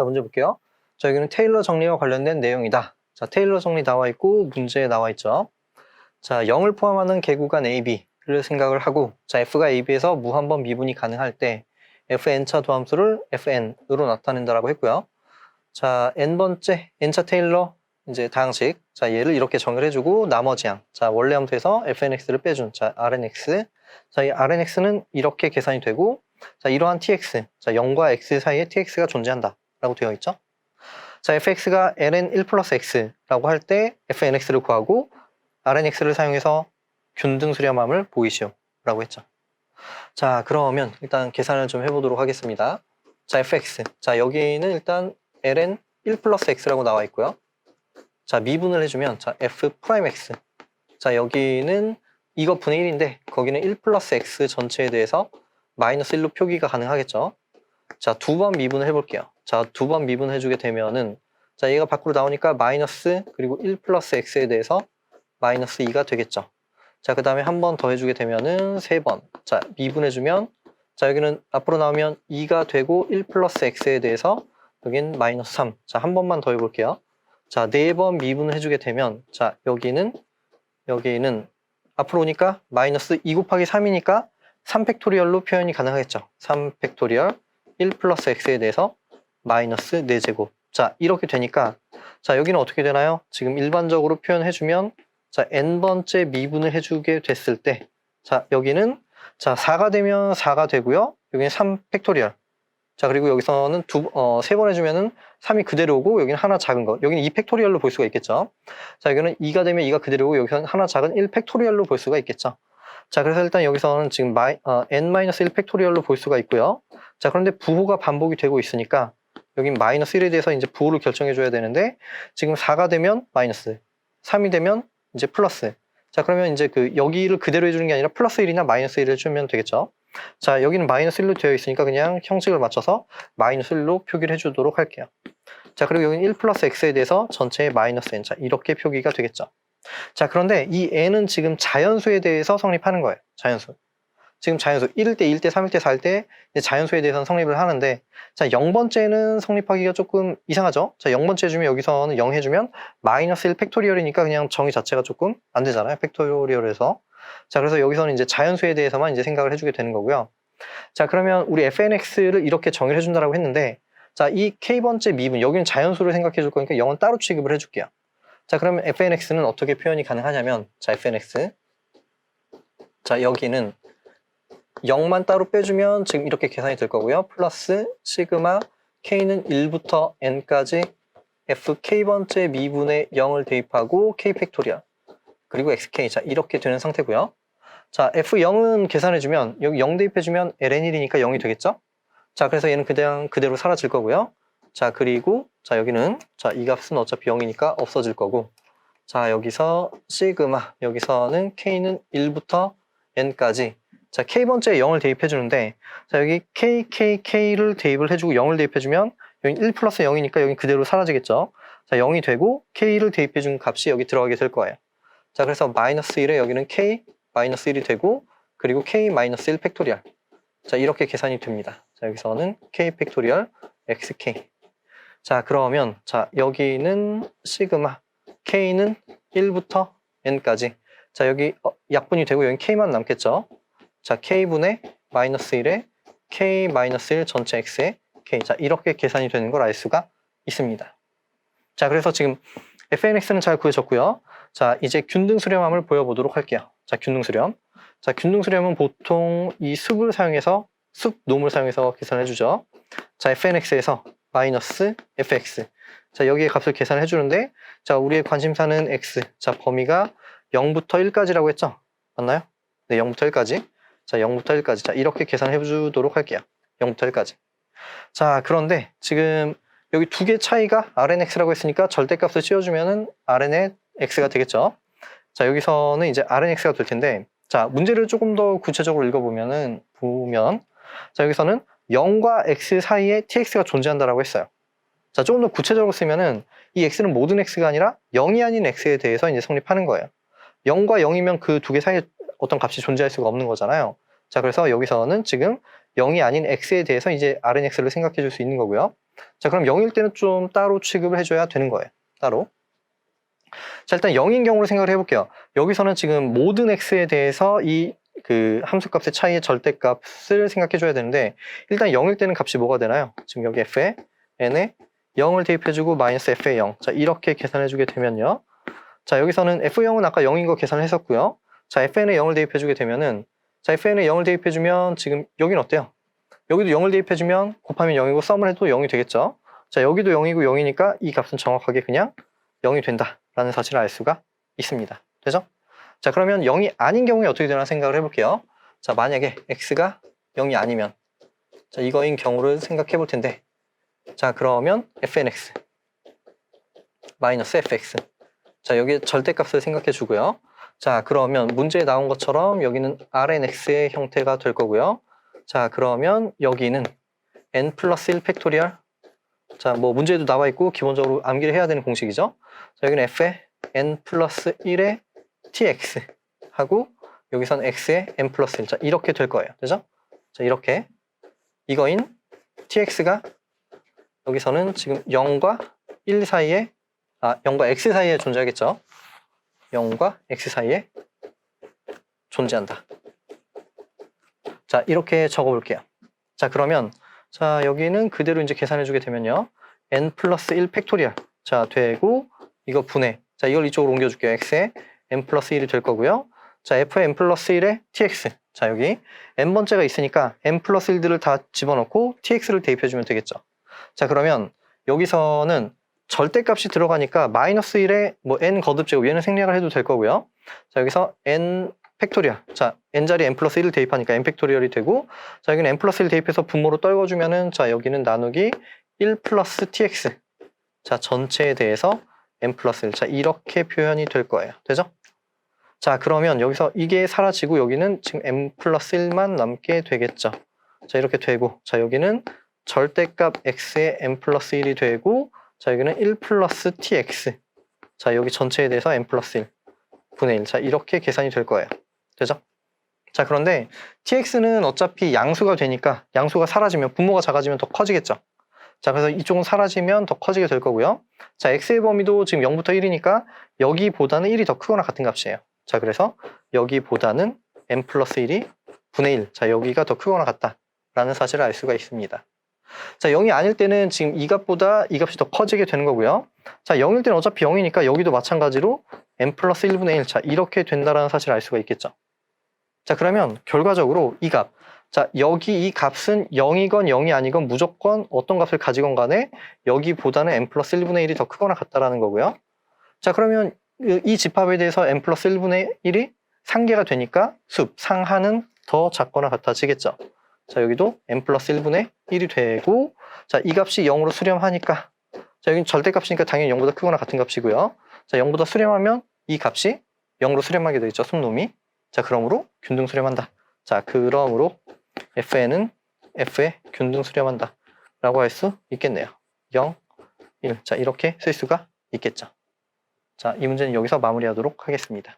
자, 문제 볼게요. 자, 여기는 테일러 정리와 관련된 내용이다. 자, 테일러 정리 나와 있고 문제에 나와 있죠. 자, 0을 포함하는 개구간 AB를 생각을 하고 자, F가 AB에서 무한번 미분이 가능할 때 FN차 도함수를 FN으로 나타낸다라고 했고요. 자, N번째 N차 테일러 이제 다항식. 자, 얘를 이렇게 정의를 해주고 나머지 항. 자, 원래 함수에서 FNX를 빼준 자, RNX. 자, 이 RNX는 이렇게 계산이 되고 자, 이러한 TX. 자, 0과 X 사이에 TX가 존재한다. 라고 되어 있죠. 자, fx가 ln 1 플러스 x라고 할 때 fnx를 구하고 rnx를 사용해서 균등 수렴함을 보이시오 라고 했죠. 자, 그러면 일단 계산을 좀 해보도록 하겠습니다. 자, fx. 자, 여기는 일단 ln 1 플러스 x라고 나와 있고요. 자, 미분을 해주면 자, f 프라임 x. 자, 여기는 이거 분의 1인데 거기는 1 플러스 x 전체에 대해서 마이너스 1로 표기가 가능하겠죠. 자, 두 번 미분을 해볼게요. 자, 두 번 미분을 해주게 되면은 자, 얘가 밖으로 나오니까 마이너스 그리고 1 플러스 x에 대해서 마이너스 2가 되겠죠. 자, 그 다음에 한 번 더 해주게 되면은 세 번. 자, 미분해주면 자, 여기는 앞으로 나오면 2가 되고 1 플러스 x에 대해서 여긴 마이너스 3. 자, 한 번만 더 해볼게요. 자, 네 번 미분을 해주게 되면 자, 여기는 여기는 앞으로 오니까 마이너스 2 곱하기 3이니까 3팩토리얼로 표현이 가능하겠죠. 3팩토리얼 1 플러스 x에 대해서 마이너스 4제곱. 자, 이렇게 되니까 자, 여기는 어떻게 되나요? 지금 일반적으로 표현해주면 자, n번째 미분을 해주게 됐을 때 자, 여기는 자, 4가 되면 4가 되고요. 여기는 3 팩토리얼. 자, 그리고 여기서는 두, 어, 세 번 해주면은 3이 그대로고 여기는 하나 작은 거. 여기는 2 팩토리얼로 볼 수가 있겠죠. 자, 여기는 2가 되면 2가 그대로고 여기서는 하나 작은 1 팩토리얼로 볼 수가 있겠죠. 자, 그래서 일단 여기서는 지금 마이, 어, n-1 팩토리얼로 볼 수가 있고요. 자, 그런데 부호가 반복이 되고 있으니까 여긴 마이너스 1에 대해서 이제 부호를 결정해 줘야 되는데 지금 4가 되면 마이너스, 3이 되면 이제 플러스. 자, 그러면 이제 그 여기를 그대로 해주는 게 아니라 플러스 1이나 마이너스 1을 해주면 되겠죠. 자, 여기는 마이너스 1로 되어 있으니까 그냥 형식을 맞춰서 마이너스 1로 표기를 해주도록 할게요. 자, 그리고 여기는 1 플러스 x에 대해서 전체의 마이너스 n. 자, 이렇게 표기가 되겠죠. 자, 그런데 이 n은 지금 자연수에 대해서 성립하는 거예요. 자연수. 지금 자연수 1일 때, 1일 때, 3일 때, 4일 때 자연수에 대해서는 성립을 하는데 자 0번째는 성립하기가 조금 이상하죠. 자 0번째 해주면 여기서는 0 해주면 마이너스 1 팩토리얼이니까 그냥 정의 자체가 조금 안 되잖아요. 팩토리얼에서 자 그래서 여기서는 이제 자연수에 대해서만 이제 생각을 해주게 되는 거고요. 자 그러면 우리 fnx를 이렇게 정의를 해준다라고 했는데 자 이 k번째 미분 여기는 자연수를 생각해 줄 거니까 0은 따로 취급을 해줄게요. 자 그러면 fnx는 어떻게 표현이 가능하냐면 자 fnx 자 여기는 0만 따로 빼주면 지금 이렇게 계산이 될 거고요. 플러스 시그마 k는 1부터 n까지 fk번째 미분의 0을 대입하고 k 팩토리얼 그리고 xk 자 이렇게 되는 상태고요. 자 f0은 계산해주면 여기 0 대입해주면 ln1이니까 0이 되겠죠? 자 그래서 얘는 그냥 그대로 사라질 거고요. 자 그리고 자 여기는 자 이 값은 어차피 0이니까 없어질 거고 자 여기서 시그마 여기서는 k는 1부터 n까지 자, K번째에 0을 대입해 주는데, 자, 여기 K, K, K를 대입을 해주고 0을 대입해 주면, 여기 1 플러스 0이니까 여기 그대로 사라지겠죠? 자, 0이 되고, K를 대입해 준 값이 여기 들어가게 될 거예요. 자, 그래서 마이너스 1에 여기는 K, 마이너스 1이 되고, 그리고 K 마이너스 1 팩토리얼. 자, 이렇게 계산이 됩니다. 자, 여기서는 K 팩토리얼 XK. 자, 그러면, 자, 여기는 시그마. K는 1부터 N까지. 자, 여기 어, 약분이 되고, 여기 K만 남겠죠? 자, k분의 마이너스 1에 k 마이너스 1 전체 x에 k. 자, 이렇게 계산이 되는 걸 알 수가 있습니다. 자, 그래서 지금 fnx는 잘 구해졌고요. 자, 이제 균등 수렴함을 보여보도록 할게요. 자, 균등 수렴. 자, 균등 수렴은 보통 이 숲을 사용해서 숲 놈을 사용해서 계산해 주죠. 자, fnx에서 마이너스 fx. 자, 여기에 값을 계산해 주는데 자, 우리의 관심사는 x. 자, 범위가 0부터 1까지라고 했죠? 맞나요? 네, 0부터 1까지. 자, 0부터 1까지. 자, 이렇게 계산해 주도록 할게요. 0부터 1까지. 자, 그런데 지금 여기 두 개 차이가 RNX라고 했으니까 절대값을 씌워주면은 RN의 X가 되겠죠. 자, 여기서는 이제 RNX가 될 텐데, 자, 문제를 조금 더 구체적으로 읽어보면은, 보면, 자, 여기서는 0과 X 사이에 TX가 존재한다라고 했어요. 자, 조금 더 구체적으로 쓰면은 이 X는 모든 X가 아니라 0이 아닌 X에 대해서 이제 성립하는 거예요. 0과 0이면 그 두 개 사이에 어떤 값이 존재할 수가 없는 거잖아요. 자, 그래서 여기서는 지금 0이 아닌 x에 대해서 이제 rnx를 생각해 줄 수 있는 거고요. 자, 그럼 0일 때는 좀 따로 취급을 해줘야 되는 거예요. 따로. 자, 일단 0인 경우로 생각을 해볼게요. 여기서는 지금 모든 x에 대해서 이 그 함수값의 차이의 절대값을 생각해 줘야 되는데 일단 0일 때는 값이 뭐가 되나요? 지금 여기 f에 n에 0을 대입해주고 마이너스 f의 0. 자, 이렇게 계산해주게 되면요. 자, 여기서는 f0은 아까 0인 거 계산을 했었고요. 자, fn에 0을 대입해주게 되면은 자, fn에 0을 대입해주면 지금 여긴 어때요? 여기도 0을 대입해주면 곱하면 0이고 썸을 해도 0이 되겠죠. 자, 여기도 0이고 0이니까 이 값은 정확하게 그냥 0이 된다라는 사실을 알 수가 있습니다. 되죠? 자, 그러면 0이 아닌 경우에 어떻게 되나 생각을 해볼게요. 자, 만약에 x가 0이 아니면 자, 이거인 경우를 생각해 볼 텐데 자, 그러면 fnx 마이너스 fx 자, 여기 절대값을 생각해 주고요. 자, 그러면 문제에 나온 것처럼 여기는 rnx의 형태가 될 거고요. 자, 그러면 여기는 n 플러스 1 팩토리얼 자, 뭐 문제에도 나와 있고 기본적으로 암기를 해야 되는 공식이죠. 자, 여기는 f의 n 플러스 1의 tx 하고 여기선 x의 n 플러스 1. 자, 이렇게 될 거예요. 되죠? 자, 이렇게 이거인 tx가 여기서는 지금 0과 1 사이에 아, 0과 x 사이에 존재하겠죠. 0과 x 사이에 존재한다. 자, 이렇게 적어 볼게요. 자, 그러면 자, 여기는 그대로 이제 계산해 주게 되면요. n 플러스 1 팩토리얼. 자, 되고 이거 분해. 자, 이걸 이쪽으로 옮겨 줄게요. x에 n 플러스 1이 될 거고요. 자, f의 n 플러스 1에 tx. 자, 여기 n 번째가 있으니까 n 플러스 1들을 다 집어넣고 tx를 대입해 주면 되겠죠. 자, 그러면 여기서는 절대값이 들어가니까 마이너스 1에 뭐 n 거듭제곱 얘는 생략을 해도 될 거고요. 자, 여기서 n 팩토리얼. 자, n 자리에 n 플러스 1을 대입하니까 n 팩토리얼이 되고 자, 여기는 n 플러스 1 대입해서 분모로 떨궈주면은 자, 여기는 나누기 1 플러스 tx. 자, 전체에 대해서 n 플러스 1. 자, 이렇게 표현이 될 거예요. 되죠? 자, 그러면 여기서 이게 사라지고 여기는 지금 n 플러스 1만 남게 되겠죠. 자, 이렇게 되고 자, 여기는 절대값 x에 n 플러스 1이 되고 자, 여기는 1 플러스 tx. 자, 여기 전체에 대해서 n 플러스 1 분의 1. 자, 이렇게 계산이 될 거예요. 되죠? 자, 그런데 tx는 어차피 양수가 되니까 양수가 사라지면 분모가 작아지면 더 커지겠죠. 자, 그래서 이쪽은 사라지면 더 커지게 될 거고요. 자, x의 범위도 지금 0부터 1이니까 여기보다는 1이 더 크거나 같은 값이에요. 자, 그래서 여기보다는 n 플러스 1이 분의 1. 자, 여기가 더 크거나 같다라는 사실을 알 수가 있습니다. 자, 0이 아닐 때는 지금 이 값보다 이 값이 더 커지게 되는 거고요. 자, 0일 때는 어차피 0이니까 여기도 마찬가지로 n 플러스 1분의 1. 자, 이렇게 된다라는 사실을 알 수가 있겠죠. 자, 그러면 결과적으로 이 값. 자, 여기 이 값은 0이건 0이 아니건 무조건 어떤 값을 가지건 간에 여기보다는 n 플러스 1분의 1이 더 크거나 같다라는 거고요. 자, 그러면 이 집합에 대해서 n 플러스 1분의 1이 상계가 되니까 숲, 상하는 더 작거나 같아지겠죠. 자, 여기도 n 플러스 1분의 1이 되고, 자, 이 값이 0으로 수렴하니까, 자, 여기 절대값이니까 당연히 0보다 크거나 같은 값이고요. 자, 0보다 수렴하면 이 값이 0으로 수렴하게 되겠죠, 숨놈이. 자, 그러므로 균등 수렴한다. 자, 그러므로 fn은 f에 균등 수렴한다. 라고 할 수 있겠네요. 0, 1. 자, 이렇게 쓸 수가 있겠죠. 자, 이 문제는 여기서 마무리하도록 하겠습니다.